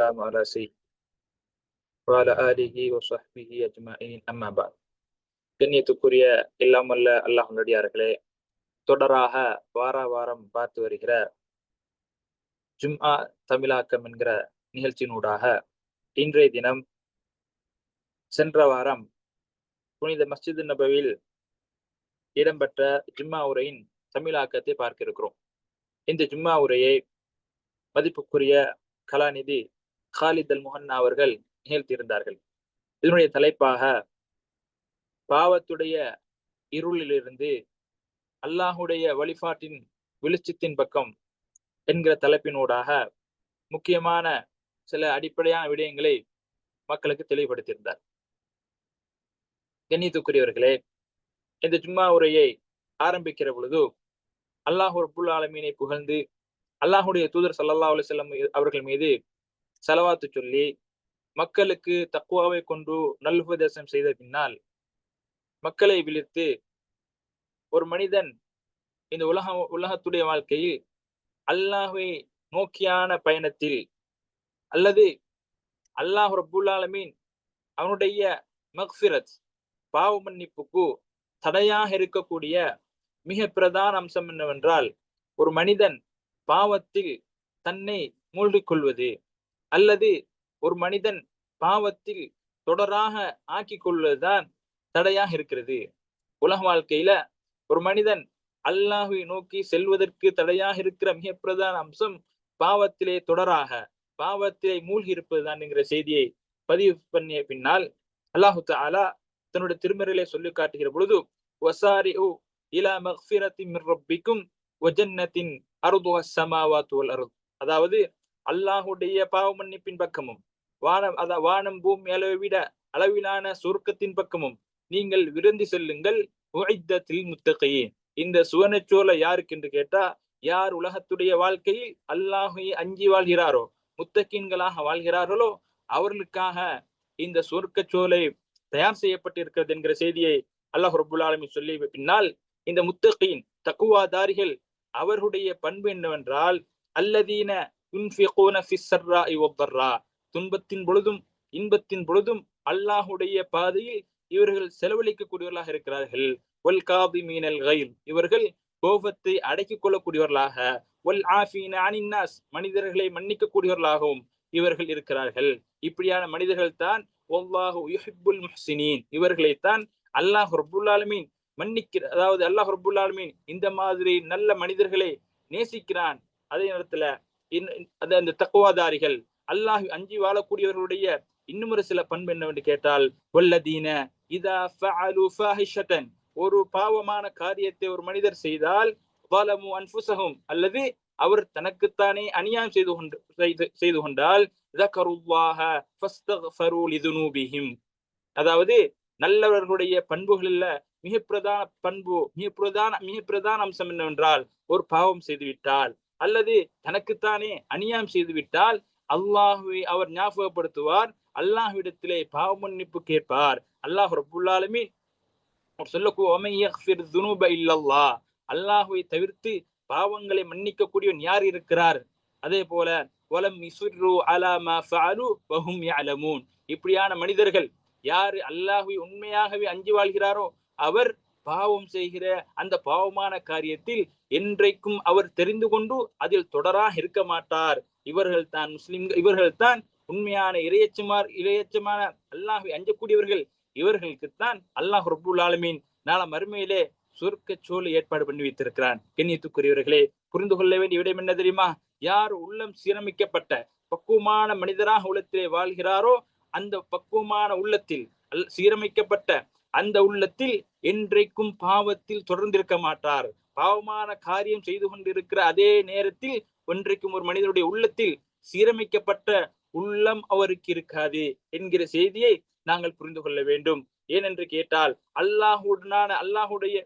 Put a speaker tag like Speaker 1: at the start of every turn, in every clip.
Speaker 1: والسلام على سيد وعلى آله وصحبه أجمعين أما بعد கண்ணியத்துக்குரிய இல்லாமல்ல அல்லாஹ் நடிகார்களே தொடராக வார வாரம் பார்த்து வருகிற ஜும்ஆ தமிழாக்கம் என்கிற நிகழ்ச்சியினூடாக இன்றைய தினம் சென்ற வாரம் புனித மஸ்ஜித் நபவில் இடம்பெற்ற ஜும்மா உரையின் தமிழாக்கத்தை பார்க்க இருக்கிறோம் இந்த ஜும்மா உரையை மதிப்புக்குரிய கலாநிதி காலித் அல் முஹன்னா அவர்கள் நிகழ்த்தியிருந்தார்கள். இதனுடைய தலைப்பாக பாவத்துடைய இருளிலிருந்து அல்லாஹுடைய வழிபாட்டின் வெளிச்சத்தின் பக்கம் என்கிற தலைப்பினூடாக முக்கியமான சில அடிப்படையான விடயங்களை மக்களுக்கு தெளிவுபடுத்தியிருந்தார். கண்ணியத்துக்குரியவர்களே இந்த ஜும்மா உரையை ஆரம்பிக்கிற பொழுது அல்லாஹு ரபுல் ஆலமீனை புகழ்ந்து அல்லாஹுடைய தூதர் சல்லா அலுவலம் அவர்கள் மீது செலவாத்து சொல்லி மக்களுக்கு தக்குவாவை கொண்டு நல்லுபதேசம் செய்த பின்னால் மக்களை விழித்து ஒரு மனிதன் இந்த உலக உலகத்துடைய வாழ்க்கையில் அல்லாஹை நோக்கியான பயணத்தில் அல்லது அல்லாஹ் ரபுல்லாலமீன் அவனுடைய மக்ஃபிரத் பாவ மன்னிப்புக்கு தடையாக இருக்கக்கூடிய மிக பிரதான அம்சம் என்னவென்றால் ஒரு மனிதன் பாவத்தில் தன்னை மூழ்கிக்கொள்வது அல்லது ஒரு மனிதன் பாவத்தில் தொடராக ஆக்கி கொள்வதுதான் தடையாக இருக்கிறது. உலக வாழ்க்கையில ஒரு மனிதன் அல்லாஹுவை நோக்கி செல்வதற்கு தடையாக இருக்கிற மிக பிரதான அம்சம் பாவத்திலே தொடராக பாவத்திலே மூழ்கி இருப்பதுதான் என்கிற செய்தியை பதிவு பண்ணிய பின்னால் அல்லாஹு தாலா தன்னுடைய திருமறையிலே சொல்லி காட்டுகிற பொழுது வசாரி இலா மக்ஃபிரத்தி ரப்பிக்கும் ஒஜன்னத்தின் அருதுவ தோல் அருள் அதாவது அல்லாஹுடைய பாவ மன்னிப்பின் பக்கமும் வானம் அத வானம் பூமி அளவை விட அளவிலான சுருக்கத்தின் பக்கமும் நீங்கள் விருந்தி செல்லுங்கள். முத்தகையின் இந்த சுவனச்சோலை யாருக்கு என்று கேட்டா யார் உலகத்துடைய வாழ்க்கையில் அல்லாஹை அஞ்சி வாழ்கிறாரோ முத்தகீன்களாக வாழ்கிறார்களோ அவர்களுக்காக இந்த சுருக்க சோலை தயார் செய்யப்பட்டிருக்கிறது என்கிற செய்தியை அல்லாஹ் ரபுல் ஆலமி சொல்லி பின்னால் இந்த முத்தகீன் தக்குவாதாரிகள் அவர்களுடைய பண்பு என்னவென்றால் அல்லதீன துன்பத்தின் பொழுதும் இன்பத்தின் பொழுதும் அல்லாஹுடைய பாதையில் இவர்கள் செலவழிக்கக்கூடியவர்களாக இருக்கிறார்கள். ஒல் காபி மீனல் கயில் இவர்கள் கோபத்தை அடக்கிக் கொள்ளக்கூடியவர்களாக. ஒல் ஆஃபீன அனின்னாஸ். மனிதர்களை மன்னிக்கக்கூடியவர்களாகவும் இவர்கள் இருக்கிறார்கள். இப்படியான மனிதர்கள் தான் ஒவ்வாஹு முஹ்சினீன். இவர்களைத்தான் அல்லாஹ் ரபுல்லாலுமீன் மன்னிக்கிற அதாவது அல்லாஹ் ரபுல்லாலுமீன் இந்த மாதிரி நல்ல மனிதர்களை நேசிக்கிறான். அதே நேரத்துல அந்த அந்த தக்குவாதாரிகள். அல்லாஹ் அஞ்சி வாழக்கூடியவர்களுடைய இன்னும் ஒரு சில பண்பு என்னவென்று கேட்டால் வல்லதீன இதா ஃபஅலு ஒரு பாவமான காரியத்தை ஒரு மனிதர் செய்தால் வலமு அன்புசகும் அல்லது அவர் தனக்குத்தானே அநியாயம் செய்து கொண்டு செய்து கொண்டால் அதாவது நல்லவர்களுடைய பண்புகளில் மிக பிரதான பண்பு மிக பிரதான மிக பிரதான அம்சம் என்னவென்றால் ஒரு பாவம் செய்துவிட்டால் அல்லது தனக்குத்தானே அநியாயம் செய்துவிட்டால் அல்லாஹுவை அவர் ஞாபகப்படுத்துவார். அல்லாஹ்விடத்திலே பாவ மன்னிப்பு கேட்பார். அல்லாஹ் ரபுல்லாலுமே அல்லாஹுவை தவிர்த்து பாவங்களை மன்னிக்கக்கூடியவன் யார் இருக்கிறார்? அதே போல வலம் இப்படியான மனிதர்கள் யாரு அல்லாஹுவை உண்மையாகவே அஞ்சு வாழ்கிறாரோ அவர் பாவம் செய்கிற அந்த பாவமான காரியத்தில் என்றைக்கும் அவர் தெரிந்து கொண்டு அதில் தொடராக இருக்க மாட்டார். இவர்கள் தான் முஸ்லிம் இவர்கள் தான் உண்மையான இரையச்சமார் இரையச்சமான அல்லாஹை அஞ்சக்கூடியவர்கள். இவர்களுக்குத்தான் அல்லாஹ் ரபுல் ஆலமீன் நாள மறுமையிலே சுருக்க சோழ ஏற்பாடு பண்ணி வைத்திருக்கிறான். கண்ணியத்துக்குரியவர்களே புரிந்து கொள்ள வேண்டிய விடம் என்ன தெரியுமா? யார் உள்ளம் சீரமைக்கப்பட்ட பக்குவமான மனிதராக உள்ளத்திலே வாழ்கிறாரோ அந்த பக்குவமான உள்ளத்தில் சீரமைக்கப்பட்ட அந்த உள்ளத்தில் என்றைக்கும் பாவத்தில் தொடர்ந்திருக்க மாட்டார். பாவமான காரியம் செய்து கொண்டிருக்கிற அதே நேரத்தில் ஒன்றைக்கும் ஒரு மனிதனுடைய உள்ளத்தில் சீரமைக்கப்பட்ட உள்ளம் அவருக்கு இருக்காது என்கிற செய்தியை நாங்கள் புரிந்து கொள்ள வேண்டும். ஏனென்று கேட்டால் அல்லாஹுடனான அல்லாஹுடைய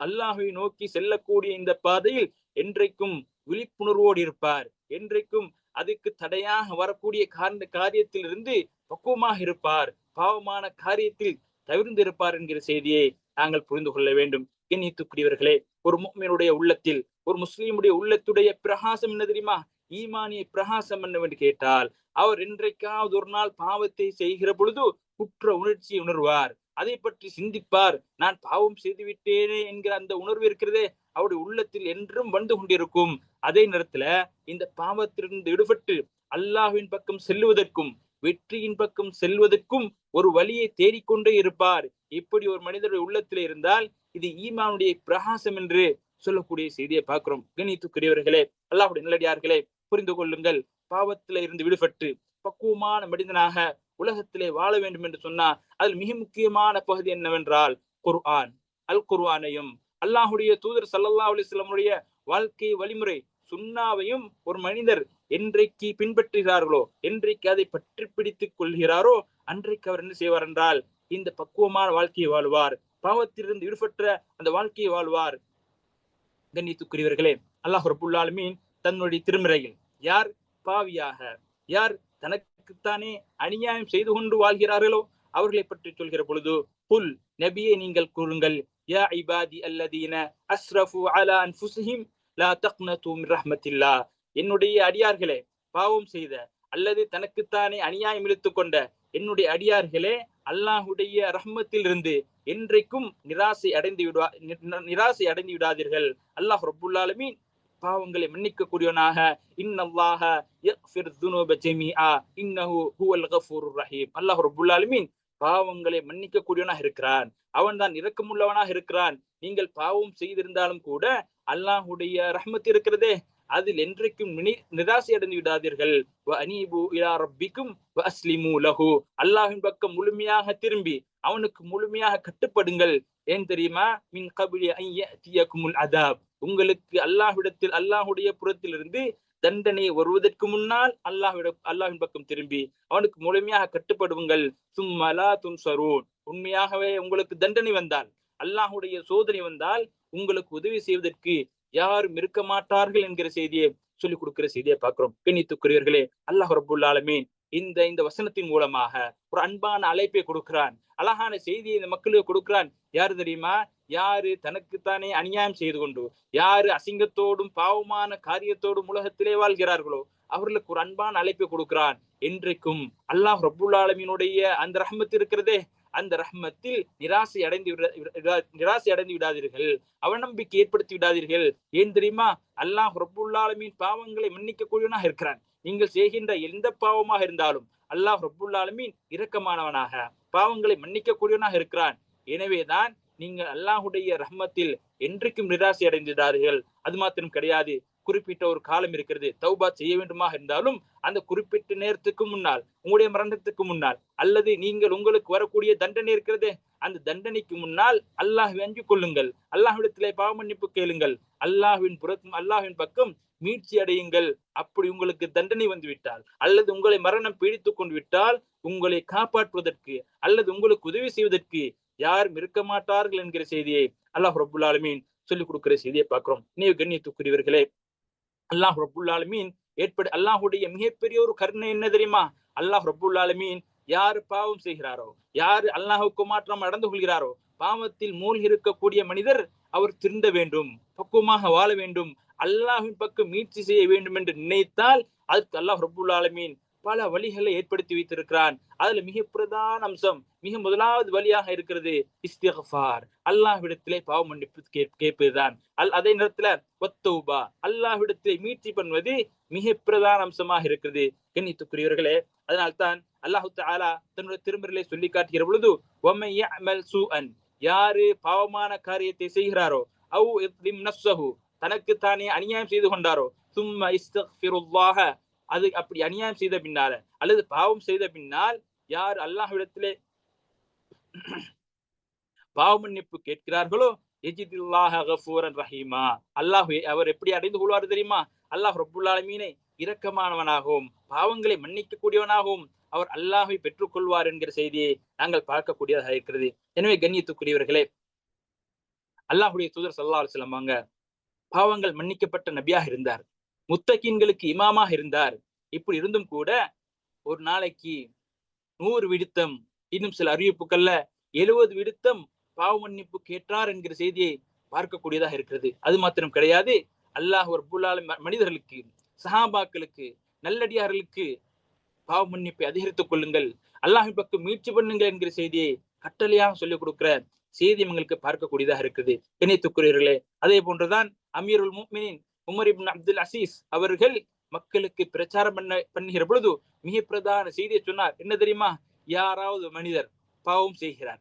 Speaker 1: அல்லாஹை நோக்கி செல்லக்கூடிய இந்த பாதையில் என்றைக்கும் விழிப்புணர்வோடு இருப்பார். என்றைக்கும் அதுக்கு தடையாக வரக்கூடிய காரண காரியத்திலிருந்து பக்குவமாக இருப்பார். பாவமான காரியத்தில் தவிர்ந்திருப்பார் என்கிற செய்தியை நாங்கள் புரிந்து கொள்ள வேண்டும். கண்ணியத்துக்குரியவர்களே ஒரு முக்மீனுடைய உள்ளத்தில் ஒரு முஸ்லீமுடைய உள்ளத்துடைய பிரகாசம் என்ன தெரியுமா? ஈமானிய பிரகாசம் என்னவென்று கேட்டால் அவர் இன்றைக்காவது ஒரு நாள் பாவத்தை செய்கிற பொழுது குற்ற உணர்ச்சியை உணர்வார். அதை பற்றி சிந்திப்பார். நான் பாவம் செய்து விட்டேனே என்கிற அந்த உணர்வு இருக்கிறதே அவருடைய உள்ளத்தில் என்றும் வந்து கொண்டிருக்கும். அதே நேரத்துல இந்த பாவத்திலிருந்து விடுபட்டு அல்லாஹுவின் பக்கம் செல்லுவதற்கும் வெற்றியின் பக்கம் செல்வதற்கும் ஒரு வழியை தேடிக்கொண்டே இருப்பார். இப்படி ஒரு மனிதருடைய உள்ளத்தில் இருந்தால் இது ஈமானுடைய பிரகாசம் என்று சொல்லக்கூடிய செய்தியை பார்க்கிறோம். கணித்துக்குரியவர்களே அல்லாஹுடைய நல்லடியார்களே புரிந்து கொள்ளுங்கள். பாவத்தில இருந்து விடுபட்டு பக்குவமான மனிதனாக உலகத்திலே வாழ வேண்டும் என்று சொன்னால் அதில் மிக முக்கியமான பகுதி என்னவென்றால் குர்ஆன். அல் குர்ஆனையும் அல்லாஹுடைய தூதர் சல்லல்லா அலிஸ்லமுடைய வாழ்க்கை வழிமுறை சுண்ணாவையும் ஒரு மனிதர் என்றைக்கு பின்பற்றுகிறார்களோ என்றைக்கு அதை பற்றி பிடித்துக் கொள்கிறாரோ அன்றைக்கு அவர் என்ன செய்வார் என்றால் இந்த பக்குவமான வாழ்க்கையை வாழ்வார். பாவத்திலிருந்து விடுபட்ட அந்த வாழ்க்கையை வாழ்வார். கண்ணியத்துக்குரியவர்களே அல்லாஹ் ரபுல்லாலுமீன் தன்னுடைய திருமறையில் யார் பாவியாக யார் தனக்குத்தானே அநியாயம் செய்து கொண்டு வாழ்கிறார்களோ அவர்களை பற்றி சொல்கிற பொழுது புல் நபியை நீங்கள் கூறுங்கள் யா இபாதி அல்லதீன அஸ்ரஃபு அலா அன்ஃபுஸிஹிம் லா தக்னது ரஹ்மத்தில்லா. என்னுடைய அடியார்களே பாவம் செய்த அல்லது தனக்குத்தானே அநியாயம் இழுத்துக் கொண்ட என்னுடைய அடியார்களே அல்லாஹுடைய ரஹ்மத்தில் இருந்து என்றைக்கும் நிராசை அடைந்து விடுவா நிராசை அடைந்து விடாதீர்கள். அல்லாஹ் ரபுல்லாலுமீன் பாவங்களை மன்னிக்க கூடியவனாக இன்னல்லாஹ யக்ஃபிர் துனூப ஜமீஆ இன்னஹு ஹுவல் கஃபூர் ரஹீம். அல்லாஹ் ரபுல்லாலுமீன் பாவங்களை மன்னிக்க கூடியவனாக இருக்கிறான். அவன் தான் இரக்கமுள்ளவனாக இருக்கிறான். நீங்கள் பாவம் செய்திருந்தாலும் கூட அல்லாஹுடைய ரஹ்மத் இருக்கிறதே. அதில் என்றைக்கும் நிராசை அடைந்து விடாதீர்கள். அனீபு இலா ரப்பிக்கும் அஸ்லிமு லஹு. அல்லாஹின் பக்கம் முழுமையாக திரும்பி அவனுக்கு முழுமையாக கட்டுப்படுங்கள். ஏன் தெரியுமா? மின் கபிலி ஐயக்குமுல் அதாப். உங்களுக்கு அல்லாஹ்விடத்தில் அல்லாஹுடைய புறத்திலிருந்து தண்டனை வருவதற்கு முன்னால் அல்லாஹ்விட அல்லாஹின் பக்கம் திரும்பி அவனுக்கு முழுமையாக கட்டுப்படுவுங்கள். சும்மலா துன்சரூன். உண்மையாகவே உங்களுக்கு தண்டனை வந்தால் அல்லாஹுடைய சோதனை வந்தால் உங்களுக்கு உதவி செய்வதற்கு யாரும் இருக்க மாட்டார்கள் என்கிற செய்தியை சொல்லிக் கொடுக்கிற செய்தியை பார்க்கிறோம். கண்ணித்துக்குரியவர்களே அல்லாஹ் ரபுல் ஆலமீன் இந்த இந்த வசனத்தின் மூலமாக ஒரு அன்பான அழைப்பை கொடுக்கிறான். அழகான செய்தியை இந்த மக்களுக்கு கொடுக்கிறான். யாரு தெரியுமா? யாரு தனக்குத்தானே அநியாயம் செய்து கொண்டு யாரு அசிங்கத்தோடும் பாவமான காரியத்தோடும் உலகத்திலே வாழ்கிறார்களோ அவர்களுக்கு ஒரு அன்பான அழைப்பை கொடுக்கிறான். என்றைக்கும் அல்லாஹ் ரபுல் ஆலமீனுடைய அந்த ரஹமத்து இருக்கிறதே. அந்த ரஹ்மத்தில் நிராசை அடைந்து நிராசை அடைந்து விடாதீர்கள். அவநம்பிக்கை ஏற்படுத்தி விடாதீர்கள். ஏன் தெரியுமா? அல்லாஹ் ரபுல்லாலமின் பாவங்களை மன்னிக்க கூடியவனாக இருக்கிறான். நீங்கள் செய்கின்ற எந்த பாவமாக இருந்தாலும் அல்லாஹ் ரபுல்லாலமின் இரக்கமானவனாக பாவங்களை மன்னிக்க கூடியவனாக இருக்கிறான் எனவேதான் நீங்கள் அல்லாஹுடைய ரஹ்மத்தில் என்றைக்கும் நிராசை அடைந்திடார்கள் அது மாத்திரம் கிடையாது. குறிப்பிட்ட ஒரு காலம் இருக்கிறது. தௌபா செய்ய வேண்டுமா இருந்தாலும் அந்த குறிப்பிட்ட நேரத்துக்கு முன்னால் உங்களுடைய மரணத்துக்கு முன்னால் அல்லது நீங்கள் உங்களுக்கு வரக்கூடிய தண்டனை இருக்கிறது அந்த தண்டனைக்கு முன்னால் அல்லாஹ் அஞ்சு கொள்ளுங்கள். அல்லாஹ்விடத்திலே பாவ மன்னிப்பு கேளுங்கள். அல்லாஹ்வின் புறத்தும் அல்லாஹ்வின் பக்கம் மீட்சி அடையுங்கள். அப்படி உங்களுக்கு தண்டனை வந்துவிட்டால் அல்லது உங்களை மரணம் பீடித்து கொண்டு விட்டால் உங்களை காப்பாற்றுவதற்கு அல்லது உங்களுக்கு உதவி செய்வதற்கு யாரும் இருக்க மாட்டார்கள் என்கிற செய்தியை அல்லாஹ் ரபுல்லாலுமீன் சொல்லிக் கொடுக்கிற செய்தியை பார்க்கிறோம். நீ கண்ணியத்துக்குரியவர்களே அல்லாஹ் ரபுல் ஆலமீன் ஏற்படு அல்லாஹுடைய மிகப்பெரிய ஒரு கருணை என்ன தெரியுமா? அல்லாஹ் ரபுல் ஆலமீன் யாரு பாவம் செய்கிறாரோ யாரு அல்லாஹுக்கு மாற்றம் நடந்து கொள்கிறாரோ பாவத்தில் மூழ்கி இருக்கக்கூடிய மனிதர் அவர் திருந்த வேண்டும் பக்குவமாக வாழ வேண்டும் அல்லாஹின் பக்கம் மீட்சி செய்ய வேண்டும் என்று நினைத்தால் அதுக்கு அல்லாஹ் ரபுல் ஆலமீன் பல வழிகளை ஏற்படுத்தி வைத்திருக்கிறான். அதுல மிக பிரதான அம்சம் மிக முதலாவது வழியாக இருக்கிறது இஸ்திகஃபார். அல்லாஹ்விடத்திலே பாவ மன்னிப்பு கேட்பதுதான். அல் அதே நேரத்துல ஒத்தௌபா அல்லாஹ்விடத்திலே மீட்சி பண்ணுவது மிக பிரதான அம்சமாக இருக்கிறது. கண்ணித்துக்குரியவர்களே அதனால்தான் அல்லாஹு தாலா தன்னுடைய திருமறையிலே சொல்லி காட்டுகிற பொழுது ஒம்மையமல் சூஅன். யாரு பாவமான காரியத்தை செய்கிறாரோ அவு நஃப்ஸஹு தனக்கு தானே அநியாயம் செய்து கொண்டாரோ சும்மா இஸ்தக்ஃபிருல்லாஹ. அது அப்படி அநியாயம் செய்த பின்னால அல்லது பாவம் செய்த பின்னால் யார் அல்லாஹ்விடத்திலே பாவ மன்னிப்பு கேட்கிறார்களோ எஜிதுல்லாஹ ரஹீமா. அல்லாஹ் அவர் எப்படி அடைந்து கொள்வார் தெரியுமா? அல்லாஹ் ரபுல்லாலமீனை இரக்கமானவனாகவும் பாவங்களை மன்னிக்க கூடியவனாகவும் அவர் அல்லாஹை பெற்றுக்கொள்வார் என்கிற செய்தியை நாங்கள் பார்க்கக்கூடியதாக இருக்கிறது. எனவே கண்ணியத்துக்குரியவர்களே அல்லாஹுடைய தூதர் சல்லா அலுவலம் பாவங்கள் மன்னிக்கப்பட்ட நபியாக இருந்தார். முத்தகீன்களுக்கு இமாமாக இருந்தார். இப்படி இருந்தும் கூட ஒரு நாளைக்கு நூறு விடுத்தம் இன்னும் சில அறிவிப்புகள்ல எழுபது விடுத்தம் பாவ மன்னிப்பு கேட்டார் என்கிற செய்தியை பார்க்கக்கூடியதாக இருக்கிறது. அது மாத்திரம் கிடையாது. அல்லாஹ் ஒரு புல்லால மனிதர்களுக்கு சஹாபாக்களுக்கு நல்லடியார்களுக்கு பாவ மன்னிப்பை அதிகரித்துக் கொள்ளுங்கள். அல்லாஹின் பக்கம் மீட்சி பண்ணுங்கள் என்கிற செய்தியை கட்டளையாக சொல்லிக் கொடுக்கிற செய்தி எங்களுக்கு பார்க்கக்கூடியதாக இருக்குது இணைத்துக்குரியர்களே அதே போன்றுதான் அமீருல் முக்மினின் உமர் இப்னு அப்துல் அசீஸ் அவர்கள் மக்களுக்கு பிரச்சாரம் பண்ண பண்ணுகிற பொழுது மிக பிரதான செய்தியை சொன்னார். என்ன தெரியுமா? யாராவது மனிதர் பாவம் செய்கிறார்.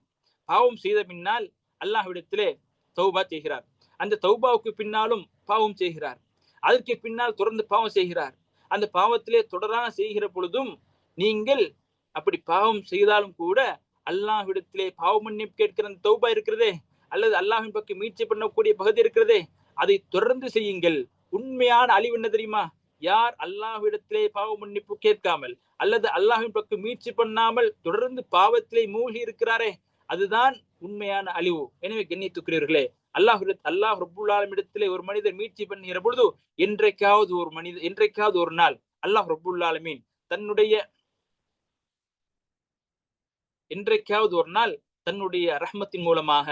Speaker 1: பாவம் செய்த பின்னால் அல்லாஹ்விடத்திலே தௌபா செய்கிறார். அந்த தௌபாவுக்கு பின்னாலும் பாவம் செய்கிறார். அதற்கு பின்னால் தொடர்ந்து பாவம் செய்கிறார். அந்த பாவத்திலே தொடராக செய்கிற பொழுதும் நீங்கள் அப்படி பாவம் செய்தாலும் கூட அல்லாஹ்விடத்திலே பாவ மன்னிப்பு கேட்கிற அந்த தௌபா இருக்கிறதே அல்லது அல்லாஹின் பக்கம் மீட்சி பண்ணக்கூடிய பகுதி இருக்கிறதே அதை தொடர்ந்து செய்யுங்கள். உண்மையான அழிவு என்ன தெரியுமா? யார் அல்லாஹ்விடத்திலே பாவ மன்னிப்பு கேட்காமல் அல்லது அல்லாஹின் பக்கம் மீட்சி பண்ணாமல் தொடர்ந்து பாவத்திலே மூழ்கி இருக்கிறாரே அதுதான் உண்மையான அழிவு. எனவே கண்ணியத்துக்குரியவர்களே அல்லாஹ் அல்லாஹ் ரபுல்லாலமிடத்திலே ஒரு மனிதர் மீட்சி பண்ணுகிற பொழுது என்றைக்காவது ஒரு மனித என்றைக்காவது ஒரு நாள் அல்லாஹ் ரபுல்லாலமீன் தன்னுடைய என்றைக்காவது ஒரு நாள் தன்னுடைய ரஹ்மத்தின் மூலமாக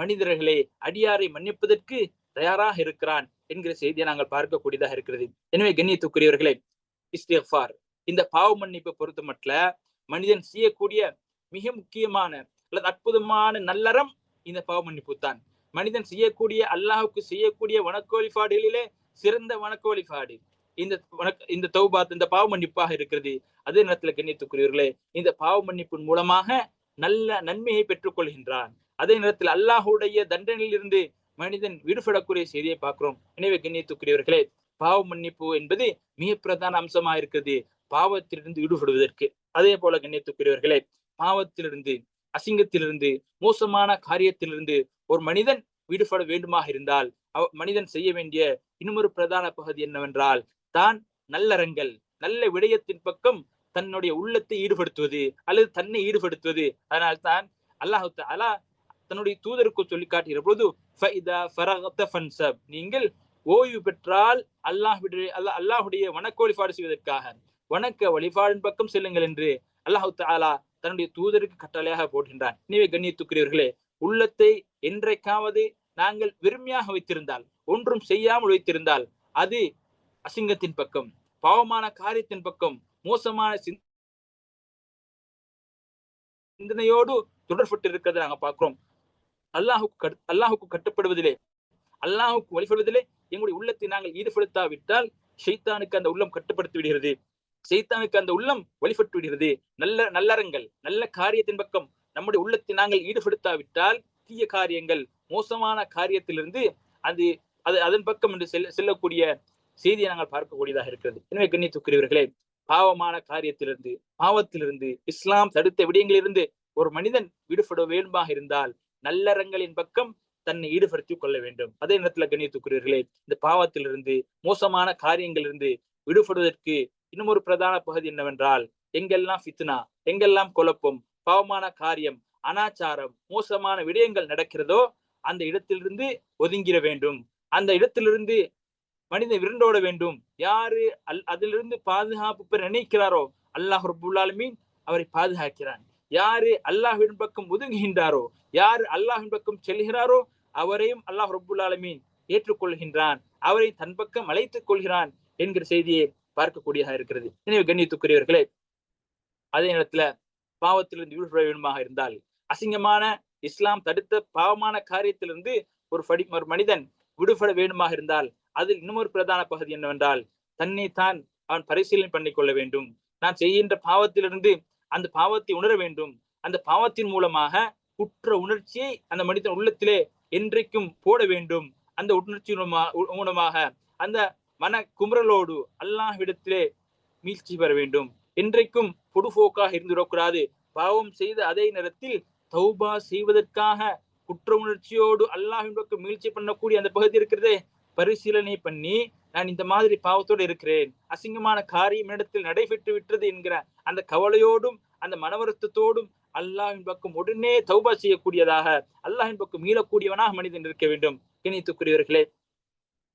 Speaker 1: மனிதர்களை அடியாரை மன்னிப்பதற்கு தயாராக இருக்கிறான் என்கிற செய்தியை நாங்கள் பார்க்கக்கூடியதாக இருக்கிறது. எனவே கண்ணியத்துக்குரியவர்களே இஸ்திஃபார் இந்த பாவ மன்னிப்பை பொறுத்த மட்டும் மனிதன் செய்யக்கூடிய மிக முக்கியமான அல்லது அற்புதமான நல்லறம் இந்த பாவ மன்னிப்பு தான். மனிதன் செய்யக்கூடிய அல்லாஹுக்கு செய்யக்கூடிய வணக்க வழிபாடுகளிலே சிறந்த வணக்க வழிபாடு இந்த வணக்க இந்த தௌபாத் இந்த பாவ மன்னிப்பாக இருக்கிறது. அதே நேரத்தில் கண்ணியத்துக்குரியவர்களே இந்த பாவ மன்னிப்பின் மூலமாக நல்ல நன்மையை பெற்றுக் கொள்கின்றான் அதே நேரத்தில் அல்லாஹுடைய தண்டனையில் இருந்து மனிதன் விடுபடக்கூடிய செய்தியை பார்க்கிறோம். எனவே கண்ணியத்துக்குரியவர்களே பாவ மன்னிப்பு என்பது மிக பிரதான அம்சமா இருக்கிறது. பாவத்திலிருந்து ஈடுபடுவதற்கு அதே போல கண்ணியத்துக்குரியவர்களே பாவத்திலிருந்து அசிங்கத்திலிருந்து மோசமான காரியத்திலிருந்து ஒரு மனிதன் விடுபட வேண்டுமாக இருந்தால் மனிதன் செய்ய வேண்டிய இன்னொரு பிரதான பகுதி என்னவென்றால் தான் நல்லறங்கள் நல்ல விடயத்தின் பக்கம் தன்னுடைய உள்ளத்தை ஈடுபடுத்துவது அல்லது தன்னை ஈடுபடுத்துவது. அதனால் தான் அல்லாஹு அலா தன்னுடைய தூதருக்கு சொல்லி காட்டுகிற பொழுது நீங்கள் ஓய்வு பெற்றால் அல்லாஹ் அல்லாஹ் அல்லாஹுடைய வணக்க வழிபாடு செய்வதற்காக வணக்க வழிபாடின் பக்கம் செல்லுங்கள் என்று அல்லாஹு தாலா தன்னுடைய தூதருக்கு கட்டளையாக போடுகின்றான். எனவே கண்ணியத்துக்குரியவர்களே உள்ளத்தை என்றைக்காவது நாங்கள் வெறுமையாக வைத்திருந்தால் ஒன்றும் செய்யாமல் வைத்திருந்தால் அது அசிங்கத்தின் பக்கம் பாவமான காரியத்தின் பக்கம் மோசமான சிந்தனையோடு தொடர்பட்டு இருக்கிறத நாங்க பார்க்கிறோம். அல்லாஹுக்கு அல்லாஹுக்கு கட்டுப்படுவதிலே அல்லாஹுக்கு வழிபடுவதிலே எங்களுடைய உள்ளத்தை நாங்கள் ஈடுபடுத்தாவிட்டால் ஷைத்தானுக்கு அந்த உள்ளம் கட்டுப்படுத்தி விடுகிறது. செய்தானுக்கு அந்த உள்ளம் வழிபட்டு விடுகிறது. நல்ல நல்லறங்கள் நல்ல காரியத்தின் பக்கம் நம்முடைய உள்ளத்தை நாங்கள் ஈடுபடுத்தாவிட்டால் தீய காரியங்கள் மோசமான காரியத்திலிருந்து அது அது அதன் பக்கம் என்று செல்ல செல்லக்கூடிய செய்தியை நாங்கள் பார்க்கக்கூடியதாக இருக்கிறது. எனவே கண்ணியத்துக்குரியவர்களே பாவமான காரியத்திலிருந்து பாவத்திலிருந்து இஸ்லாம் தடுத்த விடயங்களிலிருந்து ஒரு மனிதன் விடுபட வேண்டுமாக இருந்தால் நல்லறங்களின் பக்கம் தன்னை ஈடுபடுத்திக் கொள்ள வேண்டும். அதே நேரத்துல கண்ணியத்துக்குரியவர்களே இந்த பாவத்திலிருந்து மோசமான காரியங்களிலிருந்து விடுபடுவதற்கு இன்னும் ஒரு பிரதான பகுதி என்னவென்றால் எங்கெல்லாம் ஃபித்னா எங்கெல்லாம் குழப்பம் பாவமான காரியம் அனாச்சாரம் மோசமான விடயங்கள் நடக்கிறதோ அந்த இடத்திலிருந்து ஒதுங்கிட வேண்டும். அந்த இடத்திலிருந்து மனிதன் விருண்டோட வேண்டும். யாரு அல் அதிலிருந்து பாதுகாப்பு பெற நினைக்கிறாரோ அல்லாஹ் ரபுல்லாலுமீன் அவரை பாதுகாக்கிறான். யாரு அல்லாஹின் பக்கம் ஒதுங்குகின்றாரோ யாரு அல்லாஹின் பக்கம் செல்கிறாரோ அவரையும் அல்லாஹ் ரபுல்லாலுமீன் ஏற்றுக்கொள்கின்றான். அவரை தன் பக்கம் அழைத்துக் கொள்கிறான் என்கிற செய்தியை பார்க்கக்கூடியதாக இருக்கிறது. எனவே கண்ணியத்துக்குரியவர்களே அதே நேரத்துல பாவத்திலிருந்து விடுபட வேண்டுமாக இருந்தால் அசிங்கமான இஸ்லாம் தடுத்த பாவமான காரியத்திலிருந்து ஒரு படி ஒரு மனிதன் விடுபட வேண்டுமாக இருந்தால் அதில் இன்னொரு பிரதான பகுதி என்னவென்றால் தன்னை தான் அவன் பரிசீலனை பண்ணிக் கொள்ள வேண்டும். நான் செய்கின்ற பாவத்திலிருந்து அந்த பாவத்தை உணர வேண்டும். அந்த பாவத்தின் மூலமாக குற்ற உணர்ச்சியை அந்த மனிதன் உள்ளத்திலே என்றைக்கும் போட வேண்டும். அந்த உணர்ச்சி மூலமாக அந்த மன குமரலோடு அல்லாஹ்விடத்திலே மீழ்ச்சி பெற வேண்டும். என்றைக்கும் பொடுபோக்காக இருந்துவிடக்கூடாது. பாவம் செய்த அதே நேரத்தில் தௌபா செய்வதற்காக குற்ற உணர்ச்சியோடு அல்லாஹின் மீழ்ச்சி பண்ணக்கூடிய அந்த பகுதி இருக்கிறதே பரிசீலனை பண்ணி நான் இந்த மாதிரி பாவத்தோடு இருக்கிறேன். அசிங்கமான காரியம் இடத்தில் நடைபெற்று விட்டது என்கிற அந்த கவலையோடும் அந்த மனவருத்தத்தோடும் அல்லாஹின் பக்கம் உடனே தௌபா செய்யக்கூடியதாக அல்லாஹின் பக்கம் மீளக்கூடியவனாக மனிதன் இருக்க வேண்டும். இணைத்துக்குரியவர்களே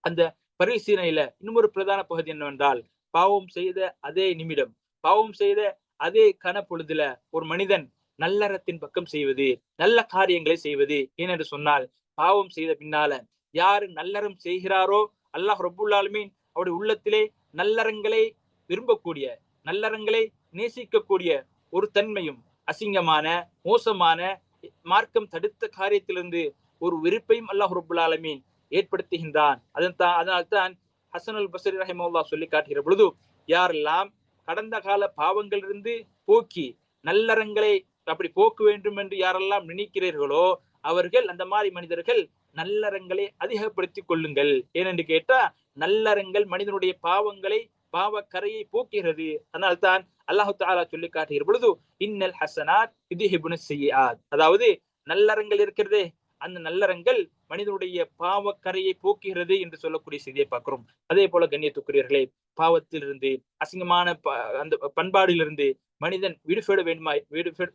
Speaker 1: அந்த பரிசீலனையில இன்னும் ஒரு பிரதான பகுதி என்னவென்றால் பாவம் செய்த அதே நிமிடம் பாவம் செய்த அதே கனப்பொழுதுல ஒரு மனிதன் நல்லறத்தின் பக்கம் செய்வது நல்ல காரியங்களை செய்வது. ஏனென்று சொன்னால் பாவம் செய்த பின்னால யாரு நல்லறம் செய்கிறாரோ அல்லாஹ் ரபுல்லாலுமீன் அவருடைய உள்ளத்திலே நல்லறங்களை விரும்பக்கூடிய நல்லறங்களை நேசிக்கக்கூடிய ஒரு தன்மையும் அசிங்கமான மோசமான மார்க்கம் தடுத்த காரியத்திலிருந்து ஒரு வெறுப்பையும் அல்லாஹ் ரபுல் ஆலமீன் ஏற்படுத்துகின்றான். அதன் தான் அதனால்தான் ஹசனுல் பசரி ரஹிமுல்லா சொல்லி காட்டுகிற பொழுது யாரெல்லாம் கடந்த கால பாவங்களிலிருந்து போக்கி நல்லறங்களை அப்படி போக்க வேண்டும் என்று யாரெல்லாம் நினைக்கிறீர்களோ அவர்கள் அந்த மாதிரி மனிதர்கள் நல்லறங்களை அதிகப்படுத்திக் கொள்ளுங்கள். ஏனென்று கேட்டா நல்லறங்கள் மனிதனுடைய பாவங்களை பாவக்கரையை போக்குகிறது. அதனால்தான் அல்லாஹு தாலா சொல்லி காட்டுகிற பொழுது இன்னல் ஹசனாத் இது செய்யாத் அதாவது நல்லறங்கள் இருக்கிறதே அந்த நல்லறங்கள் மனிதனுடைய பாவ கரையை போக்குகிறது என்று சொல்லக்கூடிய செய்தியை பார்க்கிறோம். அதே போல கண்ணியத்துக்குரியர்களே பாவத்திலிருந்து அசிங்கமான அந்த பண்பாடிலிருந்து மனிதன் விடுபட வேண்டுமா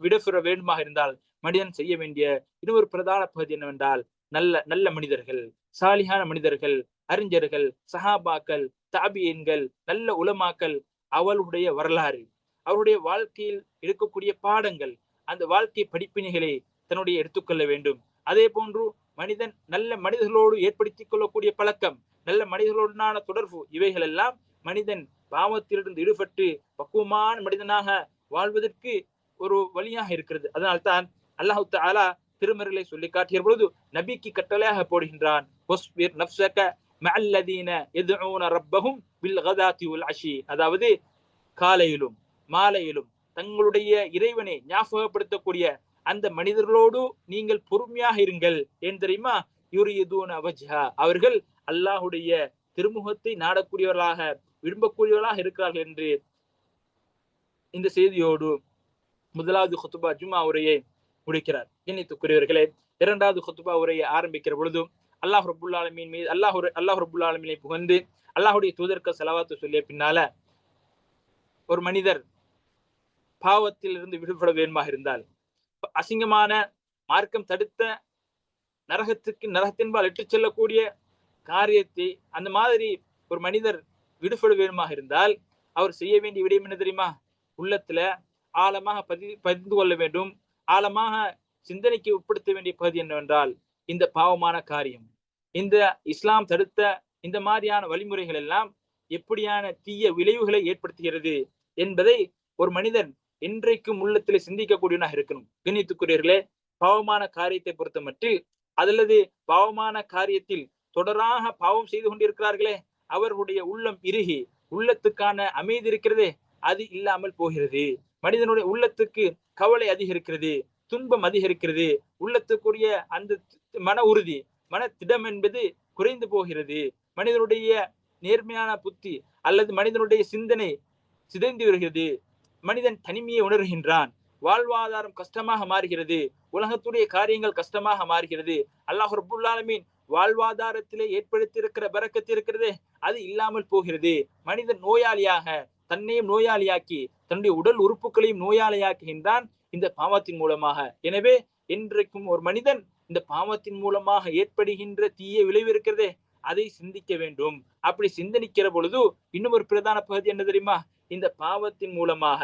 Speaker 1: விடுபெற வேண்டுமாக இருந்தால் மனிதன் செய்ய வேண்டிய இன்னொரு பிரதான பகுதி என்னவென்றால் நல்ல நல்ல மனிதர்கள் சாலியான மனிதர்கள் அறிஞர்கள் சஹாபாக்கள் தாபியன்கள் நல்ல உலமாக்கள் அவளுடைய வரலாறு. அவருடைய வாழ்க்கையில் இருக்கக்கூடிய பாடங்கள் அந்த வாழ்க்கை படிப்பினைகளை தன்னுடைய எடுத்துக்கொள்ள வேண்டும். அதே போன்று மனிதன் நல்ல மனிதர்களோடு ஏற்படுத்திக் கொள்ளக்கூடிய பழக்கம் நல்ல மனிதர்களுடனான தொடர்பு இவைகள் எல்லாம் மனிதன் பாவத்திலிருந்து ஈடுபட்டு பக்குவமான மனிதனாக வாழ்வதற்கு ஒரு வழியாக இருக்கிறது. அதனால்தான் அல்லாஹு தாலா திருமறைகளை சொல்லி காட்டிய பொழுது நபிக்கு கட்டளையாக போடுகின்றான் அதாவது காலையிலும் மாலையிலும் தங்களுடைய இறைவனை ஞாபகப்படுத்தக்கூடிய அந்த மனிதர்களோடு நீங்கள் பொறுமையாக இருங்கள். ஏன் தெரியுமா? யுரியதூன் அவஜா அவர்கள் அல்லாஹுடைய திருமுகத்தை நாடக்கூடியவர்களாக விரும்பக்கூடியவர்களாக இருக்கிறார்கள் என்று இந்த செய்தியோடு முதலாவது ஹொத்துபா ஜுமா உரையை முடிக்கிறார். இணைத்துக்குரியவர்களே இரண்டாவது ஹொத்துபா உரையை ஆரம்பிக்கிற பொழுதும் அல்லாஹ் ரபுல்லாலமின் மீது அல்லாஹ் அல்லாஹ் ரபுல்லாலமினை புகழ்ந்து அல்லாஹுடைய தூதர்க்க செலவாத்து சொல்லிய பின்னால ஒரு மனிதர் பாவத்தில் இருந்து விடுபட வேண்டுமாக இருந்தால் அசிங்கமான மார்க்கம் தடுத்த நரகத்துக்கு நரகத்தின்பால் இட்டு செல்லக்கூடிய காரியத்தை அந்த மாதிரி ஒரு மனிதர் விடுபட வேண்டுமா இருந்தால் அவர் செய்ய வேண்டிய விடயம் என்ன தெரியுமா? உள்ளத்துல ஆழமாக பதி பதிந்து கொள்ள வேண்டும். ஆழமாக சிந்தனைக்கு உட்படுத்த வேண்டிய பகுதி என்னவென்றால் இந்த பாவமான காரியம். இந்த இஸ்லாம் தடுத்த இந்த மாதிரியான வழிமுறைகள் எல்லாம் எப்படியான தீய விளைவுகளை ஏற்படுத்துகிறது என்பதை ஒரு மனிதன் இன்றைக்கும் உள்ளத்திலே சிந்திக்கக்கூடியவனாக இருக்கணும். கணித்துக்குரியர்களே பாவமான காரியத்தை பொறுத்த மட்டில் அல்லது பாவமான காரியத்தில் தொடராக பாவம் செய்து கொண்டிருக்கிறார்களே அவர்களுடைய உள்ளம் இறுகி உள்ளத்துக்கான அமைதி இருக்கிறதே அது இல்லாமல் போகிறது. மனிதனுடைய உள்ளத்துக்கு கவலை அதிகரிக்கிறது துன்பம் அதிகரிக்கிறது உள்ளத்துக்குரிய அந்த மன உறுதி மன திடம் என்பது குறைந்து போகிறது. மனிதனுடைய நேர்மையான புத்தி அல்லது மனிதனுடைய சிந்தனை சிதைந்து வருகிறது. மனிதன் தனிமையை உணர்கின்றான். வாழ்வாதாரம் கஷ்டமாக மாறுகிறது. உலகத்துடைய காரியங்கள் கஷ்டமாக மாறுகிறது. அல்லாஹ் ரபுல்லாலமீன் வாழ்வாதாரத்திலே ஏற்படுத்தியிருக்கிற பறக்கத்து இருக்கிறதே அது இல்லாமல் போகிறது. மனிதன் நோயாளியாக தன்னையும் நோயாளியாக்கி தன்னுடைய உடல் உறுப்புகளையும் நோயாளியாக்குகின்றான் இந்த பாவத்தின் மூலமாக. எனவே இன்றைக்கும் ஒரு மனிதன் இந்த பாவத்தின் மூலமாக ஏற்படுகின்ற தீய விளைவு இருக்கிறதே அதை சிந்திக்க வேண்டும். அப்படி சிந்தனிக்கிற பொழுது இன்னும் ஒரு பிரதான பகுதி என்ன தெரியுமா? இந்த பாவத்தின் மூலமாக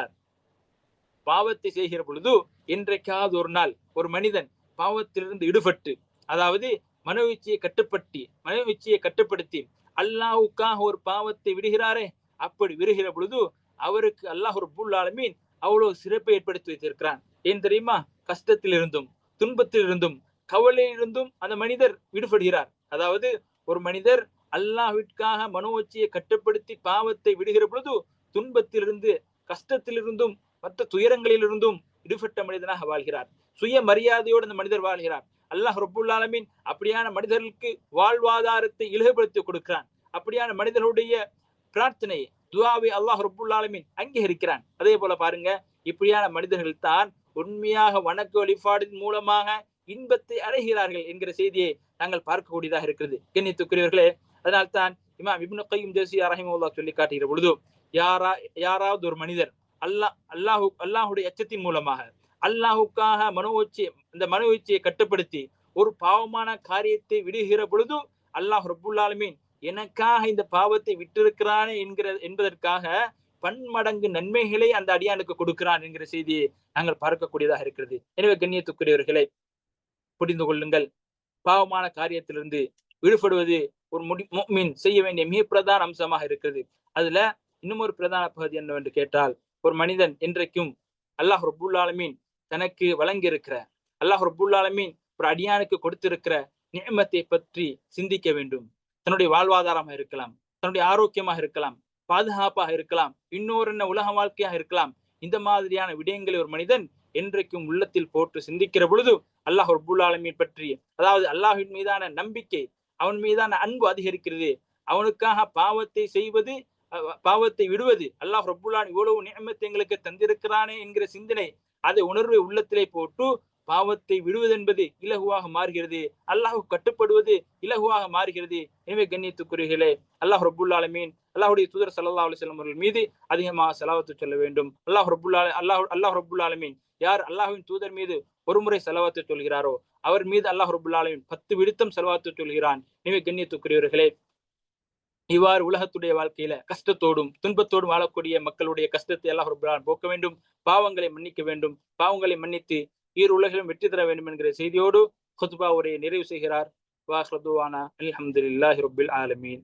Speaker 1: பாவத்தை செய்கிற பொழுது என்றைக்காவது ஒரு நாள் ஒரு மனிதன் பாவத்திலிருந்து ஈடுபட்டு அதாவது மனோவீச்சியை கட்டுப்பட்டி மனோவீச்சியை கட்டுப்படுத்தி அல்லாஹுக்காக ஒரு பாவத்தை விடுகிறாரே அப்படி விடுகிற பொழுது அவருக்கு அல்லாஹ் ஒரு புல்லாலமீன் அவ்வளவு சிறப்பை ஏற்படுத்தி வைத்திருக்கிறான். ஏன் தெரியுமா? கஷ்டத்திலிருந்தும் துன்பத்திலிருந்தும் துன்பத்தில் இருந்தும் கவலையிலிருந்தும் அந்த மனிதர் விடுபடுகிறார். அதாவது ஒரு மனிதர் அல்லாஹ்விற்காக மனோச்சியை கட்டுப்படுத்தி பாவத்தை விடுகிற பொழுது துன்பத்திலிருந்து கஷ்டத்திலிருந்தும் மற்ற துயரங்களிலிருந்தும் விடுபட்ட மனிதனாக வாழ்கிறார். சுய மரியாதையோடு அந்த மனிதர் வாழ்கிறார். அல்லாஹ் ரபுல்லாலமின் அப்படியான மனிதர்களுக்கு வாழ்வாதாரத்தை இலகுபடுத்தி கொடுக்கிறான். அப்படியான மனிதர்களுடைய பிரார்த்தனை துவாவை அல்லாஹ் ரபுல்லாலமின் அங்கீகரிக்கிறான். அதே போல பாருங்க இப்படியான மனிதர்கள் தான் உண்மையாக வணக்க வழிபாடின் மூலமாக இன்பத்தை அடைகிறார்கள் என்கிற செய்தியை நாங்கள் பார்க்கக்கூடியதாக இருக்கிறது. கண்ணியத்துக்குரியவர்களே அதனால்தான் இமாம் இப்னு கையும் ஜெசி ரஹிமுல்லா சொல்லி காட்டுகிற பொழுது யாரா யாராவது ஒரு மனிதர் அல்லாஹ் அல்லாஹு அல்லாஹுடைய அச்சத்தின் மூலமாக அல்லாஹுக்காக மனோச்சி இந்த மனோச்சியை கட்டுப்படுத்தி ஒரு பாவமான காரியத்தை விடுகிற பொழுது அல்லாஹ் ரபுல்லாலுமீன் எனக்காக இந்த பாவத்தை விட்டிருக்கிறானே என்கிற என்பதற்காக பன்மடங்கு நன்மைகளை அந்த அடியானுக்கு கொடுக்கிறான் என்கிற செய்தியை நாங்கள் பார்க்கக்கூடியதாக இருக்கிறது. எனவே கண்ணியத்துக்குரியவர்களை புரிந்து கொள்ளுங்கள். பாவமான காரியத்திலிருந்து விடுபடுவது ஒரு முடி மீன் செய்ய வேண்டிய மிக பிரதான அம்சமாக இருக்கிறது. அதுல இன்னும் ஒரு பிரதான பகுதி என்னவென்று கேட்டால் ஒரு மனிதன் என்றைக்கும் அல்லாஹ் ரபுல் ஆலமீன் தனக்கு வழங்கி இருக்கிற அல்லாஹ் ரபுல் ஆலமீன் ஒரு அடியானுக்கு கொடுத்திருக்கிற நியமத்தை பற்றி சிந்திக்க வேண்டும். தன்னுடைய வாழ்வாதாரமாக இருக்கலாம் தன்னுடைய ஆரோக்கியமாக இருக்கலாம் பாதுகாப்பாக இருக்கலாம் இன்னொரு என்ன உலக வாழ்க்கையாக இருக்கலாம். இந்த மாதிரியான விடயங்களை ஒரு மனிதன் என்றைக்கும் உள்ளத்தில் போட்டு சிந்திக்கிற பொழுது அல்லாஹ் ரபுல் ஆலமீன் பற்றி அதாவது அல்லாஹின் மீதான நம்பிக்கை அவன் மீதான அன்பு அதிகரிக்கிறது. அவனுக்காக பாவத்தை செய்வது பாவத்தை விடுவது. அல்லாஹ் ரபுல்லான் இவ்வளவு நியமத்தை எங்களுக்கு தந்திருக்கிறானே என்கிற சிந்தனை அதை உணர்வை உள்ளத்திலே போட்டு பாவத்தை விடுவது என்பது இலகுவாக மாறுகிறது. அல்லாஹ் கட்டுப்படுவது இலகுவாக மாறுகிறது. எனவே கண்ணியத்துக்குரியர்களே அல்லாஹ் ரபுல் அல்லாஹுடைய தூதர் சல்லா அலுவலம் அவர்கள் மீது அதிகமாக செலவத்து சொல்ல வேண்டும். அல்லாஹ் ரபுல்லா அல்லாஹ் அல்லாஹ் ரபுல்லாலமீன் யார் அல்லாஹுவின் தூதர் மீது ஒரு முறை செலவாத்து சொல்கிறாரோ அவர் மீது அல்லாஹ் ரபுல் பத்து விடுத்தம் செலவாத்து சொல்கிறான். எனவே கண்ணியத்துக்குரியவர்களே இவ்வாறு உலகத்துடைய வாழ்க்கையில கஷ்டத்தோடும் துன்பத்தோடும் வாழக்கூடிய மக்களுடைய கஷ்டத்தை அல்லாஹ் ரபுல்லான் போக்க வேண்டும். பாவங்களை மன்னிக்க வேண்டும். பாவங்களை மன்னித்து ஈர் உலகிலும் வெற்றி தர வேண்டும் என்கிற செய்தியோடு ஹுத்பா உரையை நிறைவு செய்கிறார். வாஹ்ரதுவானா அலமதுல்லாஹி ரபுல் ஆலமீன்.